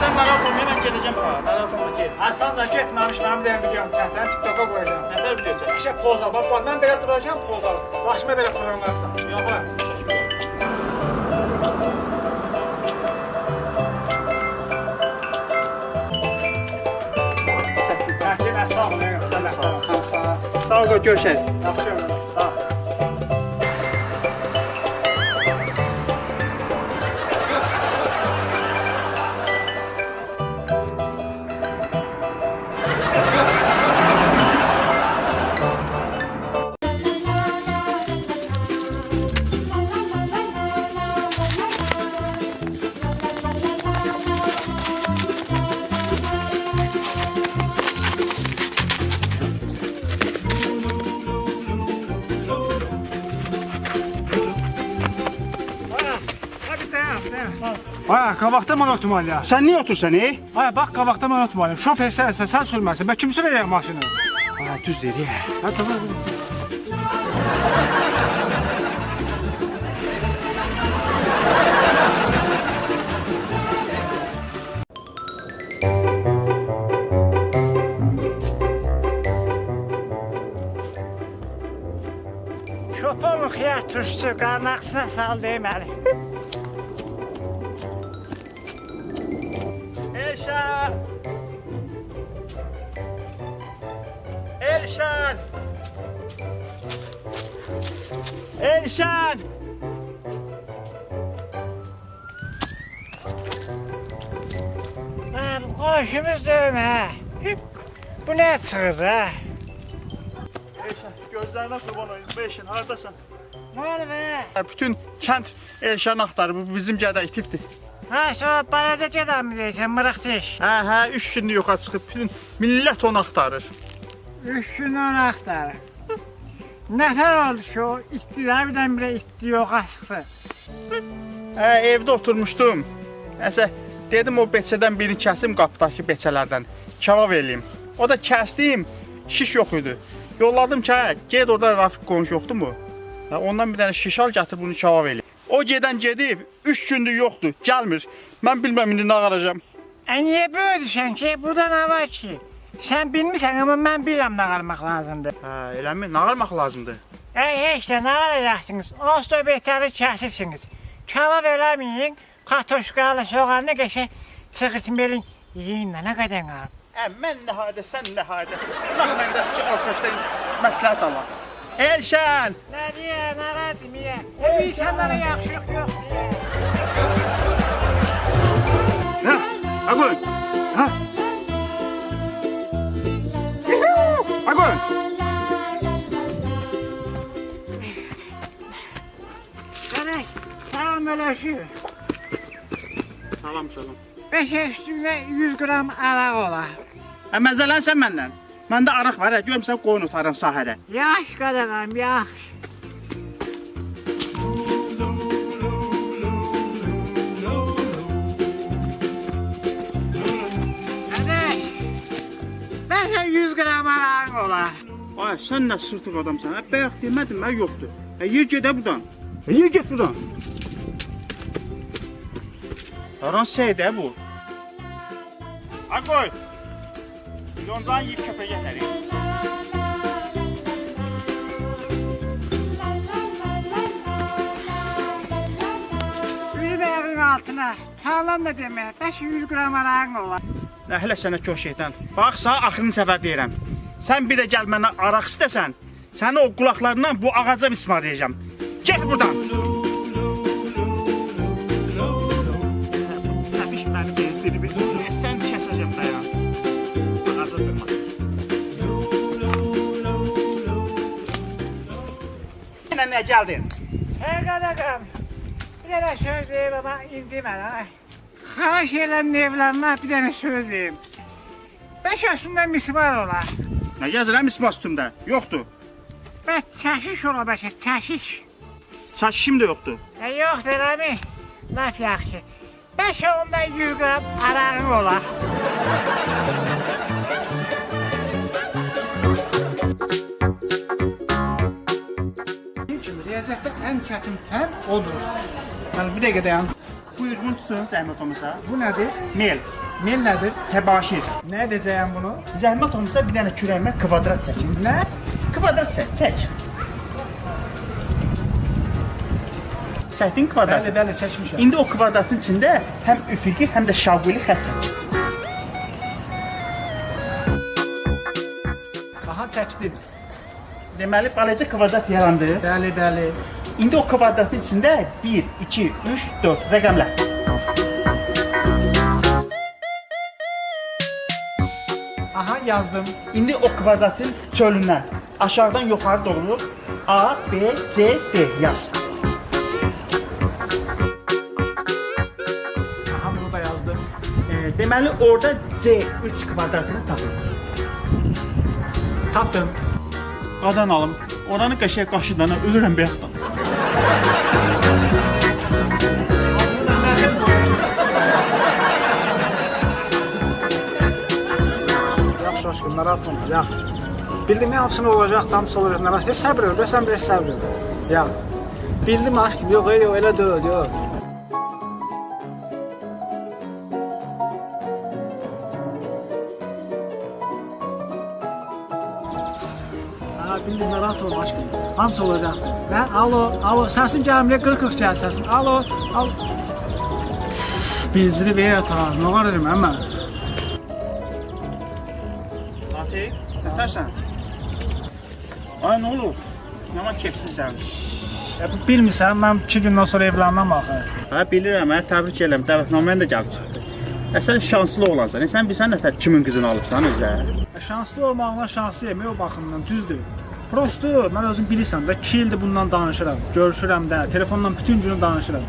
Sen nara koyma ben geleceğim ha. Nara koyma gel. Aslan da getməmiş mənim də videom çəksən, TikToka qoyacağam. Neler video çek? İşte poz al. Bak bak ben belə duracağım poz al. Başıma belə fırlanlarsan. Yok ha. sağ ol. Sən də qabaqda mən oturmalıyam. ya. Sen niye otursan ey? Aya, bax qabaqda mən oturmalıyam. Şofer sənsən, sən sürməsin. Mən kim sürəcək maşını? Ha düz dedi. Ha, tamam. Köpənin xiyar qarnaqsına sal deməli. Elşan! Lan qoşumuz dövmə. Bu nə çıxır ha? Elşan gözlerine kurban olayım. Beşin haradasın? Nə oldu be? Bütün kent Elşan axtarır. Bu bizim gədə itifdir. Ha, şu balada gedən mi deyirsən, mırıq deyiş? Hə, hə, 3 gündür yoxa çıxıb. Bütün millət onu axtarır. Üç gün onu axtarır. Nətər oldu o iktidar birdən-birə itdi yox çıxdı. Hə, evdə oturmuşdum. Nəsə dedim o beçədən birini kəsim qapıdakı beçələrdən. Kebab eləyim. O da kəsdim. Şiş yox idi. Yolladım ki, hə, get orada Rafiq qonşu yoxdur mu? Hə, ondan bir dənə şiş al gətir bunu kebab eləyim. O gedən gedib 3 gündür yoxdur, gəlmir. Mən bilməm indi nə qaracam. E niyə böyüdüsən ki? Burada nə var ki? Sən bilmirsən, amma mən bilirəm nə qalmaq lazımdır. Hə, eləmi? Nə qarmaq lazımdır? Ey, heç də nə qalacaqsınız? Osto betəri kəsirsiniz. Kava verəməyin, katoşkalı soğanı qəşə çıxırtın yeyin nə qədər qalır. Hə, mən nəhayədə, sən nəhayədə. Bax məndə ki, alkışdan məsləhət alaq. Elşən! Nə deyə, nə var deməyə? O insanlara yaxşılıq yox deyə. Hə, Agoy! Hə? Agoy! Qardaş, salam eləşir. Salam, salam. Beşə üstündə 100 qram araq olar. Hə, məzələnsən məndən. Məndə araq var, hə, görmüsən qoyun otarım sahərə. Yaş qadağam, yaş. Olar. Ay, sən nə sırtıq adamsan, hə? Bayaq demədim, mən yoxdur. Hə, yer gedə buradan. Hə, yer get buradan. Aran seydə bu. Agoy! Yoncan yiyib köpə gətirir. Bir bəyin altına talan da demək, bəs 100 qram araq olar. Nəhlə sənə köş şeytan. Bax, sağ axırıncı səfər deyirəm. Sən bir də gəl mənə araq istəsən, səni o qulaqlarından bu ağaca mismarlayacağam. Get buradan. Səbiş məni bezdirib. Sən kəsəcəm dayan. Ağaca durma. Yenə nə gəldin? Hey qadağam, bir dənə söz deyim ama incimə lan. Xahiş eləm evlənmə, bir dənə söz deyim. Beş yaşında mismar olar. Nə gəzirəm ismas üstümdə? Yoxdur. Bəs çəşiş ola bəşə, çəşiş. Saçışım da yoxdur. E yoxdur əmi, laf yaxşı. Beş onda 100 qram arağın. Kim kimi riyaziyyatda ən çətin fən odur. Yəni bir dəqiqə dayan. Buyur Bunu tutun zəhmət olmasa. Bu nedir? Mel, Mil nedir? təbaşir. Ne diyeceğim bunu? Zəhmət olmasa bir dənə kürəyimə kvadrat çəkin. Ne? Kvadrat çək, çək. Çəkdin kvadrat. Bəli, bəli, çəkmişəm. İndi o kvadratın içində həm üfüqi, həm də şavquli xətt çək. Aha çəkdim. Deməli, balaca kvadrat yarandı. Bəli, bəli. İndi o kvadratın içində 1, 2, 3, 4 rəqəmlər. Aha yazdım. İndi o kvadratın çölündən aşağıdan yuxarı doğru A, B, C, D yaz. Aha bunu da yazdım. E, deməli orada C 3 kvadratını tapın. Tapdım. Qadan alım. Oranı qəşəng qaşıdana ölürəm bayaqdan. Yaxşı aşkım, narahat olma. Yax. Bildim hamısını olacaq, hamısı olacaq. Narahat. Heç səbr ol, sən bir səbr ol. Ya. Bildim aşkım, yox, yox, elə deyil, yox. Ha, bildim, narahat olma aşkım. Hamısı olacaq. Hə, alo, alo, səsin gəlmir, qırıq-qırıq gəl səsin. Alo, alo. Bizləri ver ata, nə var edim əmə? Fatih, təpərsən. Ay nə olur? Yaman kefsizsən. Bu bilmirsən, mən 2 gündən sonra evlənməm axı. Hə bilirəm, hə təbrik edirəm. Dəvətnamən də gəlib çıxdı. E sən şanslı oğlansan. E sən bilsən nətər kimin qızını alıbsan özə? E, Şanslı olmağına şanslıyam o baxımdan, düzdür. Prosto, mən özüm bilirsən də 2 ildir bundan danışıram. Görüşürəm də, telefonla bütün günü danışıram.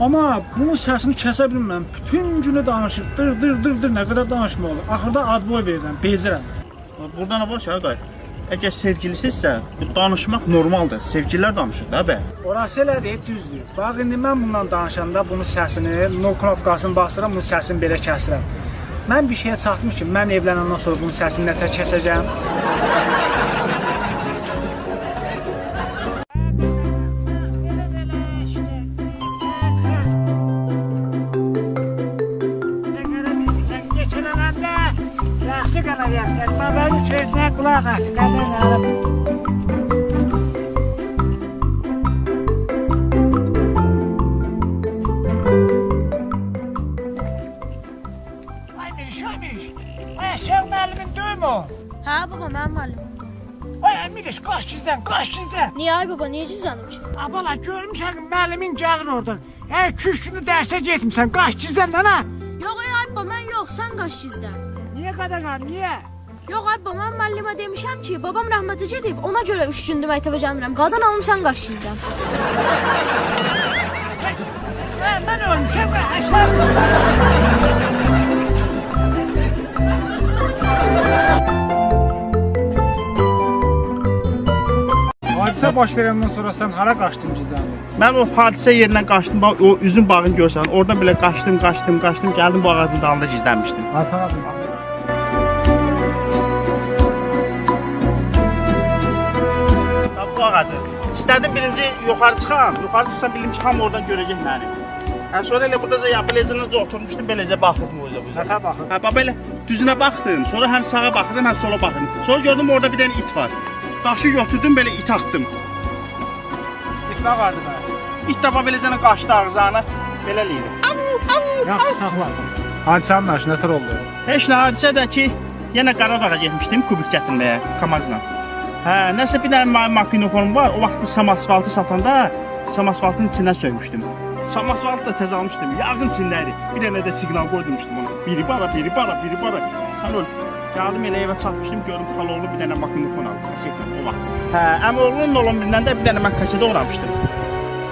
Amma bunun səsini kəsə bilmirəm. Bütün günü danışır. Dır dır dır dır nə qədər danışma olur. Axırda adboy verirəm, bezirəm. Burada nə var ki, Ağay? Əgər sevgilisinizsə, bu danışmaq normaldır. Sevgililər danışır da bə. Orası elədir, düzdür. Bax indi mən bundan danışanda bunun səsini, no knopkasını basıram, bunun səsini belə kəsirəm. Mən bir şeyə çatdım ki, mən evlənəndən sonra bunun səsini nətər kəsəcəm. Müəllimin deyil mi o? Hə baba, mənim müəllimim. Ay ay Miriş, qaç gizlən, qaç gizlən. Niyə ay baba, niyə gizlənim ki? Abala görmüsən ki, müəllimin gəlir oradan. Günü dərsə getmirsən, qaç gizlən lan ha. Yox ay baba, mən yox, sən qaç gizlən. Niyə qadağan, niyə? Yox ay baba, mən müəllimə demişəm ki, babam rəhmətə gedib, ona görə 3 gündür məktəbə gəlmirəm. Qadan alım sən. Hə, mən ölmüşəm, əşlər. Hadisə baş verəndən sonra sən hara qaçdın gizləndin? Mən o hadisə yerindən qaçdım, bax o üzüm bağını görsən, oradan belə qaçdım, qaçdım, qaçdım, gəldim bu ağacın dalında gizlənmişdim. Hasana Bax ağacı. İstədim birinci yuxarı çıxam, yuxarı çıxsam bildim ki, hamı oradan görəcək məni. Hə sonra elə burada ya beləcə oturmuşdum, beləcə baxırdım o üzə. Sətə baxın. Hə belə düzünə baxdım, sonra həm sağa baxdım, həm sola baxdım. Sonra gördüm orada bir dənə it var. Daşı götürdüm, belə it atdım. İtmə vardı da. İt bax beləcə qaçdı ağzına. Belə eləyir. Yaxşı, saxla. Hadisənin başı nətər oldu? Heç nə hadisə də ki, yenə Qaradağa getmişdim kubik gətirməyə Kamazla. Hə, nəsə bir dənə mənim makinoform var. O vaxt sam asfaltı satanda sam asfaltın içindən söymüşdüm. Sam asfaltı da təzə almışdım. Yağın içində. Bir dənə də siqnal qoydumuşdum ona. Biri bara, biri bara, biri bara. Sən öl. Gəldim elə evə çatmışdım, gördüm xaloğlu bir dənə makinofon alıb kasetlə o vaxt. Hə, əmioğlunun olan birindən də bir dənə mən kasetə uğramışdım.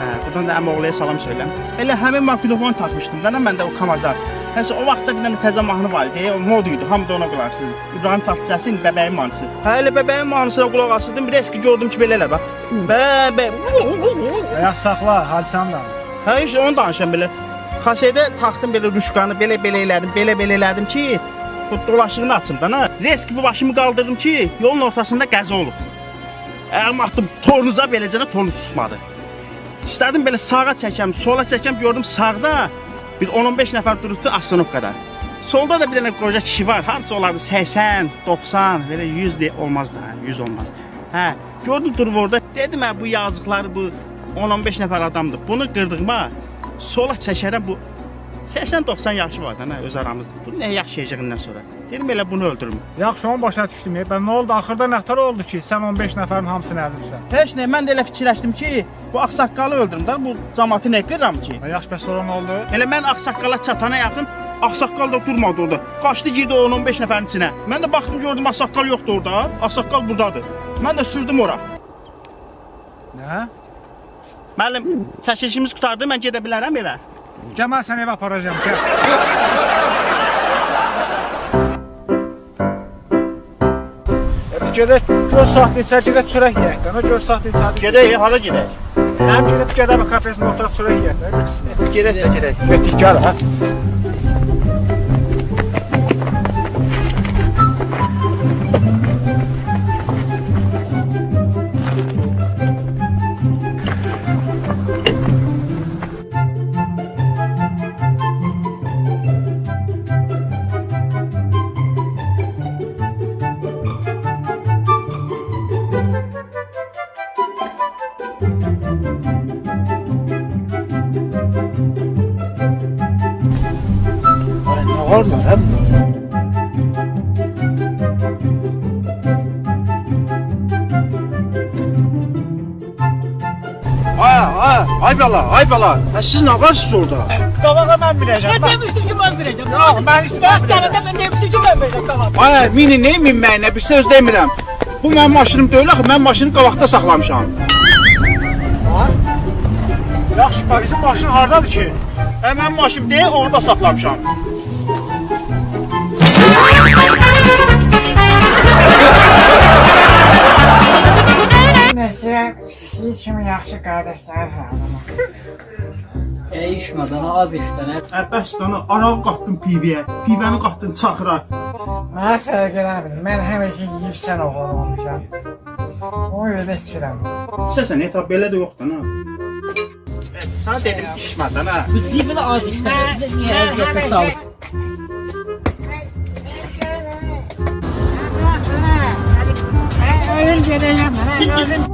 Hə, buradan da əmioğluya salam söyləm. Elə həmin makinofon tapmışdım da mən də o Kamaza. Nəsə o vaxtda bir dənə təzə mahnı var idi, o mod idi, hamı da ona qulaq asırdı. İbrahim Tatlısəsin Bəbəyin mahnısı. Hə, elə Bəbəyin mahnısına qulaq asırdım, bir eski gördüm ki, belə elə bax. Bəbə. Ayaq saxla, hadisəni də. Hə, işte onu danışıram belə. Kasetə taxdım belə rüşkanı, belə belə elədim, belə belə elədim ki, bu dolaşığını açım da, nə? Resk bu başımı qaldırdım ki, yolun ortasında qəza olub. Ayağımı atdım torunuza beləcənə tornuz tutmadı. İstədim belə sağa çəkəm, sola çəkəm, gördüm sağda Bir 10-15 nəfər durubdu Astanovkada. Solda da bir dənə qoca kişi var. Harsa olardı 80, 90, belə 100 de olmaz da, 100 olmaz. Hə, gördüm durub orada. Dedim hə bu yazıqları bu 10-15 nəfər adamdır. Bunu qırdığıma sola çəkərəm bu 80-90 yaşı var da nə öz aramızda. Bu nə yaşayacağından sonra. Dedim elə bunu öldürüm. Yaxşı, onu başa düşdüm. e. Ben nə oldu? Axırda nətər oldu ki, sən 15 nəfərin hamısını əzibsən? Heç nə, mən də elə fikirləşdim ki, bu ağsaqqalı öldürüm də, bu cəmaatı nə qırıram ki? Ha, Yaxşı, bəs sonra nə oldu? Elə mən ağsaqqala çatana yaxın ağsaqqal da durmadı orada. Qaçdı girdi o 10-15 nəfərin içinə. Mən də baxdım gördüm ağsaqqal yoxdur orada. Ağsaqqal burdadır. Mən də sürdüm ora. Nə? Müəllim, çəkilişimiz qurtardı, mən gedə bilərəm evə. Gəl mən səni evə aparacağam. Gəl. Hadi gedək, göz saat neçə gedək çörək yeyək. göz saat neçə. Gedək, hara gedək? Həm gedib gedək kafesində oturub çörək yeyək. Gedək də gedək. Getdik gəl ha. Ay, ay, ay bala, ay bala. Ha, siz nə qarsınız orada? Qabağa mən biləcəm. Ben demiştim ki ben. Yox, mən istəyirəm. Dört tane de ben demiştim ki ben tamam. Ay, mini nə minməyinə bir söz demirəm. Bu mənim maşınım deyil axı, mən maşını qabaqda saxlamışam. Yaxşı, bax bizim maşın hardadır ki? Hə, mən maşın deyə orada saxlamışam. Siz kimi yaxşı qardaşlar sağlamam. E içmeden az içten hep. Hə, bəs dana araq qatdın pivəyə, pivəni qatdın çaxıra. Mənə sərə eləmir. Mən həmişə yiyib sən oğlan olmuşam. O elə içirəm. Səsən et belə də yoxdur ha. Sən dedim içmədən ha. Bu sizi de az içten. Size niye eziyeti sağlık? Ölür gedəcəm, hə,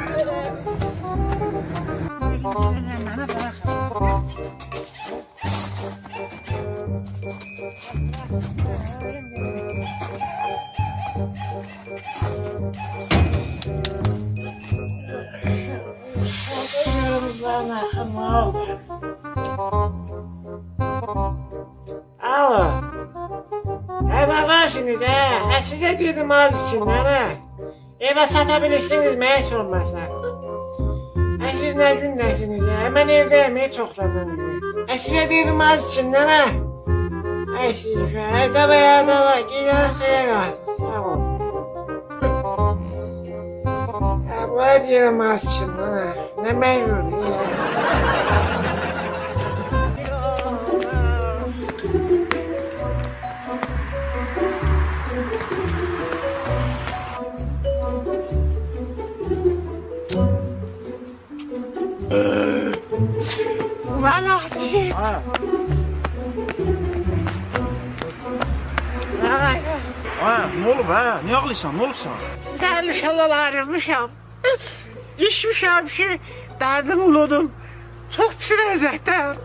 Dedim az için hə? Evə sata bilirsiniz məş olmasa. Hə siz nə gündəsiniz hə? Mən evdəyəm heç çoxdandan beri. Hə sizə dedim az hə? Hə siz hə davay hə davay gidən xeyir qalsın. Sağ ol. Hə bura deyirəm az için hə? Nə məcburdur Ulan hadi. Ha. Ha, nə olub hə? Niyə ağlayırsan? Nə olubsan? İnşallah ayrılmışam. İçmişəm ki, derdim unudum. Çok pis vəziyyətdəyim.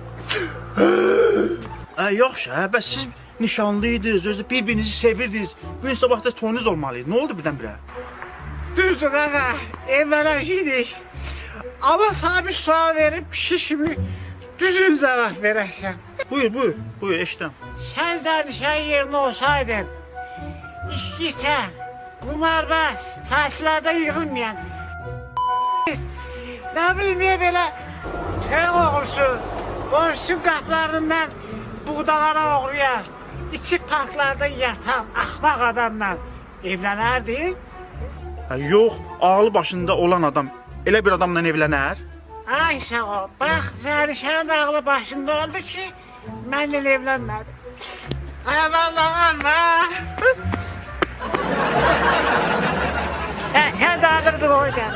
Hə, yaxşı, hə, bəs siz nişanlıydınız, özü bir-birinizi sevirdiniz. Bu gün sabah da toyunuz olmalıydı. Nə oldu birdən-birə? Düzdür qaqa, evlənəcəkdik. Amma sana bir sual verib şişimi düzün cavab verəsən. Buyur, buyur, buyur, eşidirəm. Sən zərnişən yerinə olsaydın, içən, qumarbaz, tatillərdə yığılmayan, nə bilim niyə belə tövə oğursun, qonşusun qaplarından buğdalara oğrayan, içi parklarda yatan axmaq adamla evlənərdin? Hə, yox, ağlı başında olan adam elə bir adamla evlənər? Ay sağ ol. Bax, Zərişən ağlı başında oldu ki, mənlə evlənmədi. Ay vallahi Allah. Hə, sən dağıdırdın o yüzden.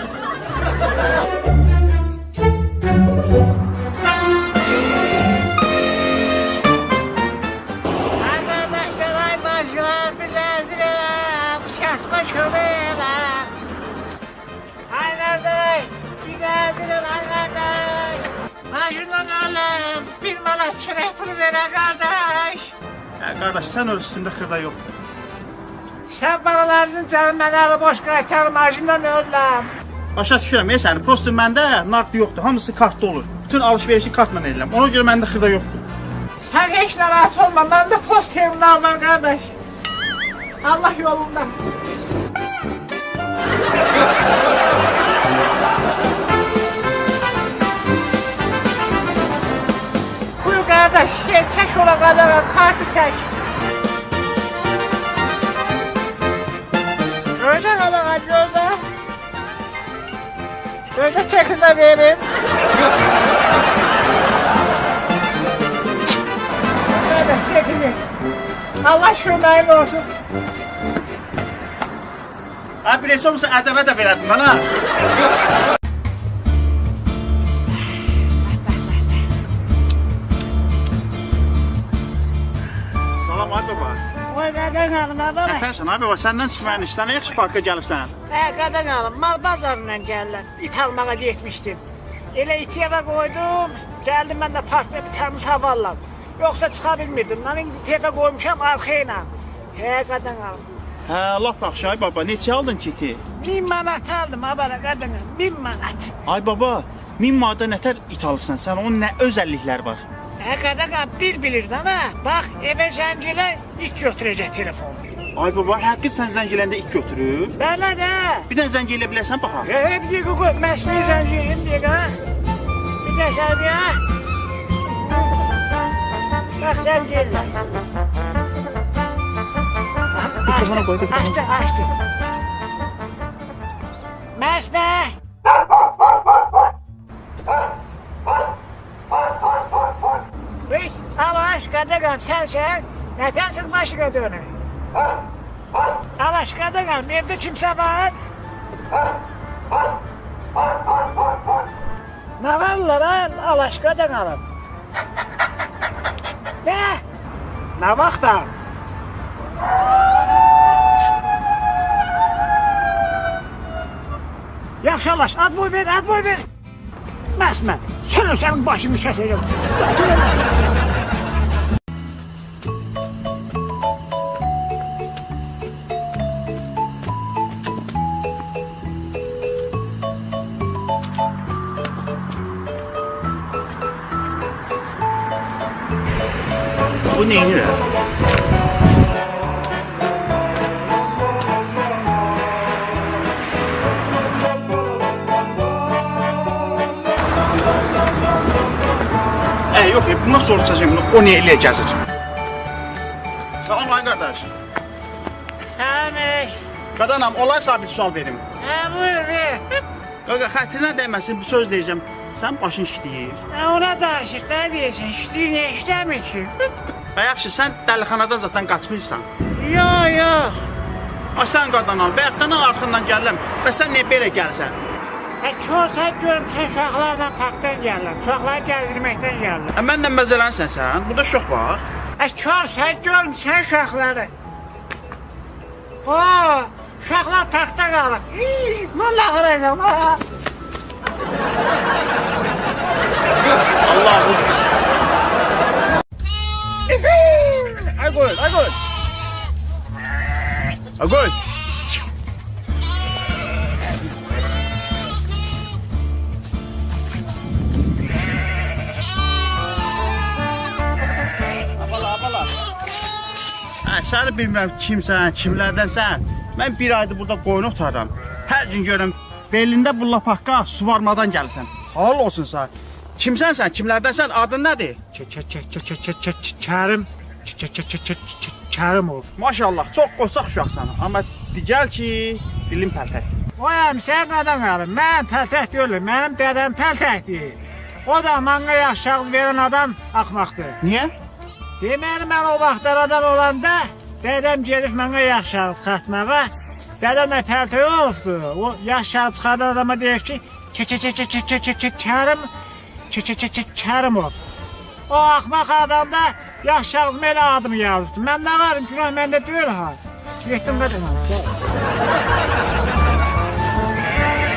Maşından alım, bir manat çörək pulu verə kardeş. Hə, qardaş, sən öz üstündə xırda yoxdur. Sən balalarının canı mənə alı boş qaytar, maşından ölürəm. Başa düşürəm, ey səni. Prosta məndə naqd yoxdur. Hamısı kartda olur. Bütün alış-verişi kartla edirəm. Ona görə məndə xırda yoxdur. Sən heç narahat olma, məndə post terminal var kardeş. Allah yolunda. kola kadar kartı çek. Göze kadar aç göze. Göze çekin de verin. Göze çekiniz. Allah şunayın olsun. Abi resim adama da verin bana. Qadın alım baba. Yatırsan abi baba senden çıkmayan işten yaxşı parka gelipsen. He qadın alım mal bazarından geldiler. İt almağa gitmiştim. Elə iti eve koydum. Geldim ben de parkta bir temiz hava. Yoksa çıkabilmirdim. Lan iti eve koymuşam arkayla. He qadın alım. He Allah yaxşı ay baba. Neçə aldın kiti? 1000 manat aldım abala qadın. 1000 manat. Ay baba 1000 manata nətər it alırsan? Sən onun nə özəllikləri var? Hakikaten bir bilirdi ama bak eve zenciler ilk götürecek telefonu. Ay baba, haqqı sən zəngilində ilk götürür. Bəli də. Bir dənə zəng elə bilərsən baxa. E, hep diyor ki, məşni zəncilim diyor ha. Bir də sən ya. Bak sen gelin. Açtı, açtı. Məhz bəh. Alaş, qadağam, sənsən. Nədən sıx başına dönür? Alaş, qadağam, evdə kimsə var? Nə varlar ha? Alaş, qadağam. Nə? Nə vaxtdan? Yaxşı Alaş, ad boy ver, ad boy ver. Məsmə, sən sənin başını kəsəcəm. 年以来。yok ya nasıl olursa şimdi o ne ile cazır. Tamam lan kardeş. Tamam ey. Kadanam olay sabit sual verim. Ha buyur be. Kanka hatırına değmesin bir söz diyeceğim. Sen başın işleyir. Ha ona da aşık ne diyeceksin? İşliyor ne işlemir ki? Və yaxşı, sən dəlixanadan zaten qaçmıysan. Yox, yox. Ay sən qadanal, bayaqdan arxından gəlirəm. Və sən niyə belə gəlsən? Hə, körsən görüm, sən uşaqlarla parkdan gəlirəm, uşaqları gəzdirməkdən gəlirəm. Hə mənlə məzələnsən sən. Burada şox var. Hə, körsən görüm, sən uşaqları. O, uşaqlar parkda qalıb. Hii, Valla vuracam, ha. Allahu 아이고, 아이고. 아이고. səni bilmirəm kimsən, kimlərdənsən. Mən bir aydır burada qoyun otaram. Hər gün görürəm belində bu lapaqqa su varmadan gəlirsən. Halal olsun sənə. Kimsən sən? Kimlərdənsən? Adın nədir? Çarım olsun. Maşallah, çox qoçaq uşaqsan. Amma digəl ki, dilin pəltəkdir. Oyam sən qadan alım. Mən pəltək deyiləm. Mənim dədəm pəltəkdir. O da mənə yaxşı ağız verən adam axmaqdır. Niyə? Deməli mən o vaxtlardan olanda dədəm gedib mənə yaxşı ağız xatmağa. Dədəm də pəltək olubdu. O yaxşı ağız çıxardan adama deyir ki, çə Ç -ç. O ah, axmaq adam da yaxşı ağzım elə adımı yazdı. Mən nə varım, günah məndə deyil ha. Getdim qədər.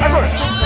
Hə, qoy.